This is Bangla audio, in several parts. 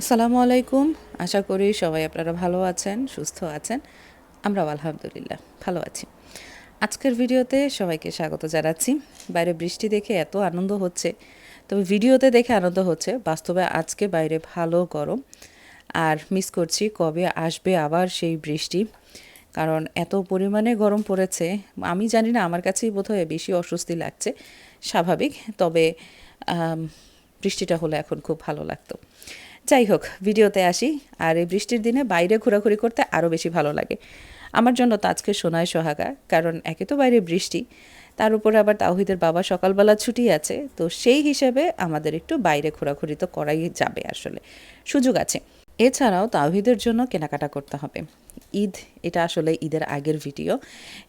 আসসালামু আলাইকুম। আশা করি সবাই আপনারা ভালো আছেন, সুস্থ আছেন। আমরাও আলহামদুলিল্লাহ ভালো আছি। আজকের ভিডিওতে সবাইকে স্বাগত জানাচ্ছি। বাইরে বৃষ্টি দেখে এত আনন্দ হচ্ছে, তবে ভিডিওতে দেখে আনন্দ হচ্ছে, বাস্তবে আজকে বাইরে ভালো গরম। আর মিস করছি কবে আসবে আবার সেই বৃষ্টি, কারণ এত পরিমাণে গরম পড়েছে। আমি জানি না, আমার কাছেই বোধহয় বেশি অস্বস্তি লাগছে, স্বাভাবিক। তবে বৃষ্টিটা হলে এখন খুব ভালো লাগতো। যাই হোক, ভিডিওতে আসি। আর এই বৃষ্টির দিনে বাইরে ঘোরাঘুরি করতে আরও বেশি ভালো লাগে। আমার জন্য তো আজকে সোনায় সোহাগা, কারণ একে তো বাইরে বৃষ্টি। তার উপরে আবার তাওহিদের বাবা সকালবেলা ছুটি আছে, তো সেই হিসেবে আমাদের একটু বাইরে ঘোরাঘুরি তো করাই যাবে আসলে। সুযোগ আছে। এছাড়াও তাওহিদের জন্য কেনাকাটা করতে হবে। ঈদ, এটা আসলে ঈদের আগের ভিডিও।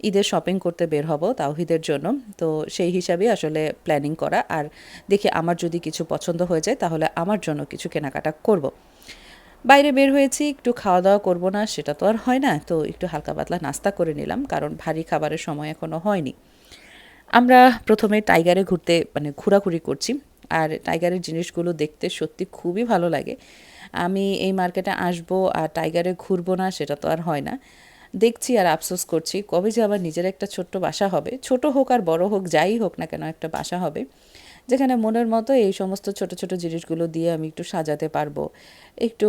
ঈদের শপিং করতে বের হব তাওহিদের জন্য। তো সেই হিসাবে আসলে প্ল্যানিং করা। আর দেখি আমার যদি কিছু পছন্দ হয়ে যায়, তাহলে আমার জন্য কিছু কেনাকাটা করব। বাইরে বের হয়েছি, একটু খাওয়া দাওয়া করব না, সেটা তো আর হয় না। তো একটু হালকা পাতলা নাস্তা করে নিলাম, কারণ ভারী খাবারের সময় এখনও হয়নি। আমরা প্রথমে টাইগারে ঘুরতে মানে ঘোরাঘুরি করছি। আর টাইগারের জিনিসগুলো দেখতে সত্যি খুবই ভালো লাগে। আমি এই মার্কেটে আসব আর টাইগারে ঘুরবো না, সেটা তো আর হয় না। দেখছি আর আফসোস করছি, কবে যে আবার নিজের একটা ছোট্ট বাসা হবে, ছোট হোক আর বড় হোক, যাই হোক না কেন একটা বাসা হবে, যেখানে মনের মতো এই সমস্ত ছোট ছোট জিনিসগুলো দিয়ে আমি একটু সাজাতে পারব, একটু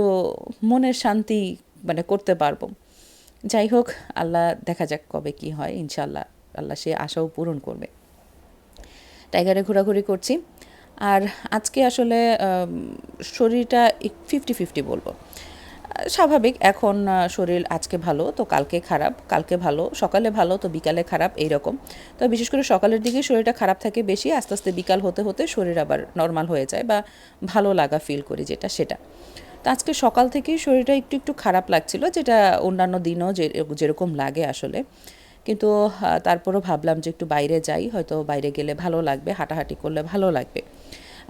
মনের শান্তি মানে করতে পারব। যাই হোক, আল্লাহ দেখা যাক কবে কি হয় ইনশাল্লাহ আল্লাহ সে আশাও পূরণ করবে। টাইগারে ঘোরাঘুরি করছি আর আজকে আসলে শরীরটা ফিফটি ফিফটি বলব। স্বাভাবিক, এখন শরীর আজকে ভালো, তো কালকে খারাপ, কালকে ভালো, সকালে ভালো, তো বিকালে খারাপ এই রকম তো বিশেষ করে সকালের দিকে শরীরটা খারাপ থাকে বেশি, আস্তে আস্তে বিকাল হতে হতে শরীর আবার নর্মাল হয়ে যায় বা ভালো লাগা ফিল করি যেটা সেটা। তো আজকে সকাল থেকেই শরীরটা একটু একটু খারাপ লাগছিল, যেটা অন্যান্য দিনও যে, যেরকম লাগে আসলে। কিন্তু তারপরও ভাবলাম যে একটু বাইরে যাই, হয়তো বাইরে গেলে ভালো লাগবে, হাঁটাহাঁটি করলে ভালো লাগবে।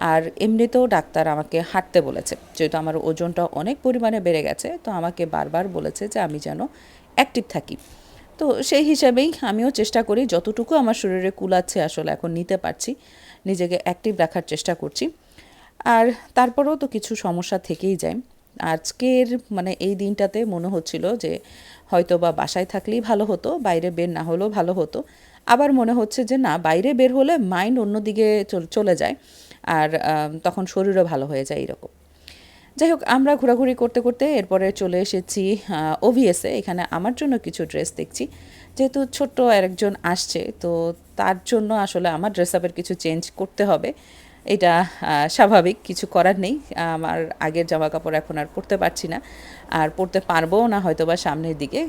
আর এমনিতেও ডাক্তার আমাকে হাঁটতে বলেছে, যেহেতু আমার ওজনটা অনেক পরিমাণে বেড়ে গেছে, তো আমাকে বারবার বলেছে যে আমি যেন অ্যাক্টিভ থাকি। তো সেই হিসাবেই আমিও চেষ্টা করি, যতটুকু আমার শরীরে কুলাচ্ছে আসলে এখন নিতে পারছি, নিজেকে অ্যাক্টিভ রাখার চেষ্টা করছি। আর তারপরেও তো কিছু সমস্যা থেকেই যায়। আজকের মানে এই দিনটাতে মনে হচ্ছিল যে হয়তো বা বাসায় থাকলেই ভালো হতো, বাইরে বের না হলেও ভালো হতো। আবার মনে হচ্ছে যে না, বাইরে বের হলে মাইন্ড অন্যদিকে চল- চলে যায়। আর তখন শরীরও ভালো হয়ে যায় এরকম। যাই হোক আমরা ঘোরাঘুরি করতে করতে এরপরে চলে এসেছি ওভিএসে এখানে আমার জন্য কিছু ড্রেস দেখছি। যেহেতু ছোট্ট আরেকজন আসছে, তো তার জন্য আসলে আমার ড্রেস আপের কিছু চেঞ্জ করতে হবে। এটা স্বাভাবিক, কিছু করার নেই। আমার আগের জামা কাপড় এখন আর পরতে পারছি না। আর পরতে পারবও না হয়তো বা সামনের দিকে।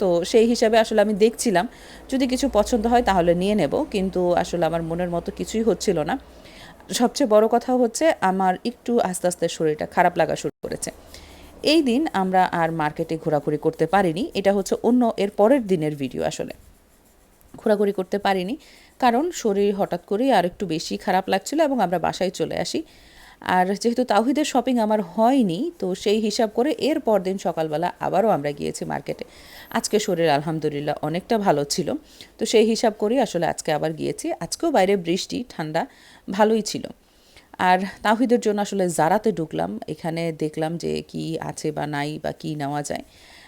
তো সেই হিসাবে আসলে আমি দেখছিলাম। যদি কিছু পছন্দ হয় তাহলে নিয়ে নেব। কিন্তু আসলে আমার মনের মতো কিছুই হচ্ছিল না। সবচেয়ে বড় কথা হচ্ছে আমার একটু আস্তে আস্তে শরীরটা খারাপ লাগা শুরু করেছে। এই দিন আমরা আর মার্কেটে ঘোরাঘুরি করতে পারিনি, এটা হচ্ছে অন্য এর পরের দিনের ভিডিও আসলে। ঘোরাঘুরি করতে পারিনি, কারণ শরীর হঠাৎ করেই আর একটু বেশি খারাপ লাগছিল এবং আমরা বাসায় চলে আসি। আর যেহেতু তাহিদের শপিং আমার হয়নি, তো সেই হিসাব করে এর পরদিন সকালবেলা আবারও আমরা গিয়েছি মার্কেটে। আজকে শরীর আলহামদুলিল্লাহ অনেকটা ভালো ছিল। তো সেই হিসাব করেই আসলে আজকে আবার গিয়েছি। আজকেও বাইরে বৃষ্টি, ঠান্ডা ভালোই ছিল। আর তাহিদের জন্য আসলে জারাতে ঢুকলাম। এখানে দেখলাম যে কি আছে বা নাই বা কি নেওয়া যায়।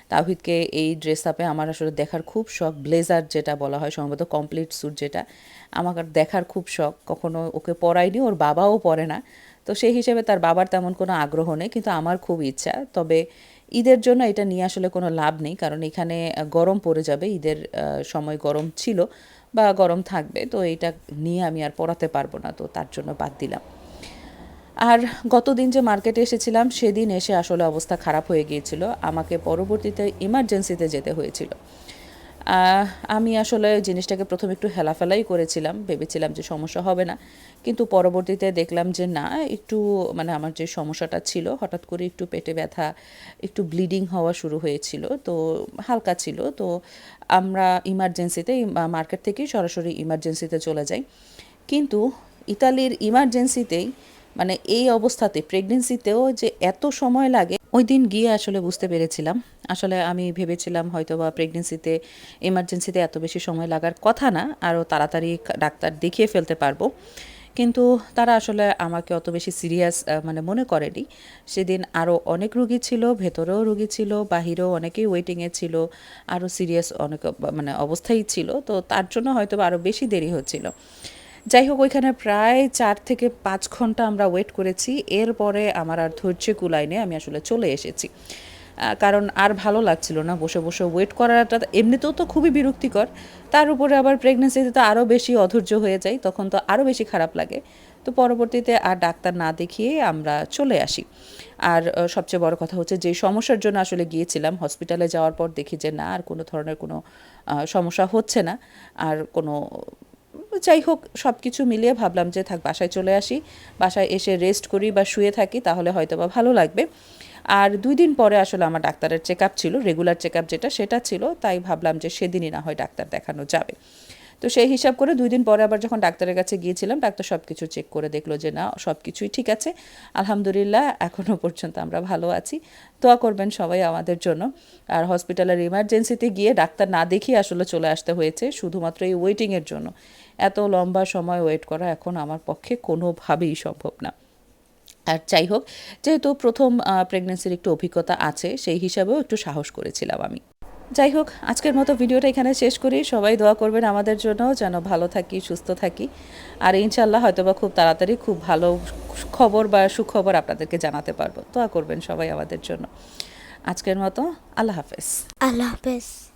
তাহিদকে এই ড্রেস আপে আমার আসলে দেখার খুব শখ। ব্লেজার যেটা বলা হয়, সম্ভবত কমপ্লিট স্যুট যেটা আমার দেখার খুব শখ। কখনো ওকে পরাইনি, ওর বাবাও পরে না। তো সেই হিসেবে তার বাবার তেমন কোনো আগ্রহ নেই, কিন্তু আমার খুব ইচ্ছা। তবে ঈদের জন্য এটা নিয়ে আসলে কোনো লাভ নেই, কারণ এখানে গরম পড়ে যাবে, ঈদের সময় গরম ছিল বা গরম থাকবে, তো এইটা নিয়ে আমি আর পড়াতে পারব না, তো তার জন্য বাদ দিলাম। আর গতদিন যে মার্কেটে এসেছিলাম, সেদিন এসে আসলে অবস্থা খারাপ হয়ে গিয়েছিল। আমাকে পরবর্তীতে ইমার্জেন্সিতে যেতে হয়েছিল। আমি আসলে জিনিসটাকে প্রথমে একটু হেলাফেলাই করেছিলাম, ভেবেছিলাম যে সমস্যা হবে না। কিন্তু পরবর্তীতে দেখলাম যে না, একটু মানে আমার যে সমস্যাটা ছিল, হঠাৎ করে একটু পেটে ব্যথা, একটু ব্লিডিং হওয়া শুরু হয়েছিল, তো হালকা ছিল। তো আমরা ইমার্জেন্সিতে মার্কেট থেকেই সরাসরি ইমার্জেন্সিতে চলে যাই। কিন্তু ইতালির ইমার্জেন্সিতেই মানে এই অবস্থাতে, প্রেগনেন্সিতেও যে এত সময় লাগে ওই দিন গিয়ে আসলে বুঝতে পেরেছিলাম। আসলে আমি ভেবেছিলাম হয়তো বা প্রেগনেন্সিতে এমার্জেন্সিতে এত বেশি সময় লাগার কথা না, আরও তাড়াতাড়ি ডাক্তার দেখিয়ে ফেলতে পারব। কিন্তু তারা আসলে আমাকে অত বেশি সিরিয়াস মানে মনে করেনি। সেদিন আরও অনেক রুগী ছিল, ভেতরেও রুগী ছিল, বাহিরেও অনেকেই ওয়েটিংয়ে ছিল, আরও সিরিয়াস অনেক মানে অবস্থায় ছিল। তো তার জন্য হয়তো আরও বেশি দেরি হচ্ছিল। যাই হোক ওইখানে প্রায় চার থেকে পাঁচ ঘণ্টা আমরা ওয়েট করেছি। এরপরে আমার আর ধৈর্য কুলাইনে আমি আসলে চলে এসেছি। কারণ আর ভালো লাগছিল না, বসে বসে ওয়েট করাটা এমনিতেও তো খুবই বিরক্তিকর। তার উপরে আবার প্রেগনেন্সিতে তো আরও বেশি অধৈর্য হয়ে যায় তখন তো আরও বেশি খারাপ লাগে। তো পরবর্তীতে আর ডাক্তার না দেখিয়ে আমরা চলে আসি। আর সবচেয়ে বড় কথা হচ্ছে যে সমস্যার জন্য আসলে গিয়েছিলাম হসপিটালে যাওয়ার পর দেখি যে না, আর কোনো ধরনের কোনো সমস্যা হচ্ছে না। আর কোনো যাই হোক সব কিছু মিলিয়ে ভাবলাম যে, থাক, বাসায় চলে আসি। বাসায় এসে রেস্ট করি বা শুয়ে থাকি, তাহলে হয়তো বা ভালো লাগবে। আর দুই দিন পরে আসলে আমার ডাক্তারের চেক আপ ছিল রেগুলার চেক আপ যেটা, সেটা ছিল। তাই ভাবলাম যে, সেদিনই না হয় ডাক্তার দেখানো যাবে। তো সেই হিসাব করে দুই দিন পরে আবার যখন ডাক্তারের কাছে গিয়েছিলাম, ডাক্তার সব কিছু চেক করে দেখল যে, না সব কিছুই ঠিক আছে। আলহামদুলিল্লাহ এখনও পর্যন্ত আমরা ভালো আছি। দোয়া করবেন সবাই আমাদের জন্য। আর হসপিটালের ইমার্জেন্সিতে গিয়ে ডাক্তার না দেখিয়ে আসলে চলে আসতে হয়েছে, শুধুমাত্র এই ওয়েটিংয়ের জন্য। এত লম্বা সময় ওয়েট করা এখন আমার পক্ষে কোনোভাবেই সম্ভব না। আর যাই হোক, যেহেতু প্রথম প্রেগনেন্সির একটু অভিজ্ঞতা আছে, সেই হিসাবেও একটু সাহস করেছিলাম আমি। যাই হোক, আজকের মতো ভিডিওটা এখানে শেষ করি। সবাই দোয়া করবেন আমাদের জন্য, যেন ভালো থাকি, সুস্থ থাকি। আর ইনশাল্লাহ হয়তোবা খুব তাড়াতাড়ি খুব ভালো খবর বা সুখবর আপনাদেরকে জানাতে পারব। দোয়া করবেন সবাই আমাদের জন্য। আজকের মতো আল্লাহ হাফেজ। আল্লাহ হাফেজ।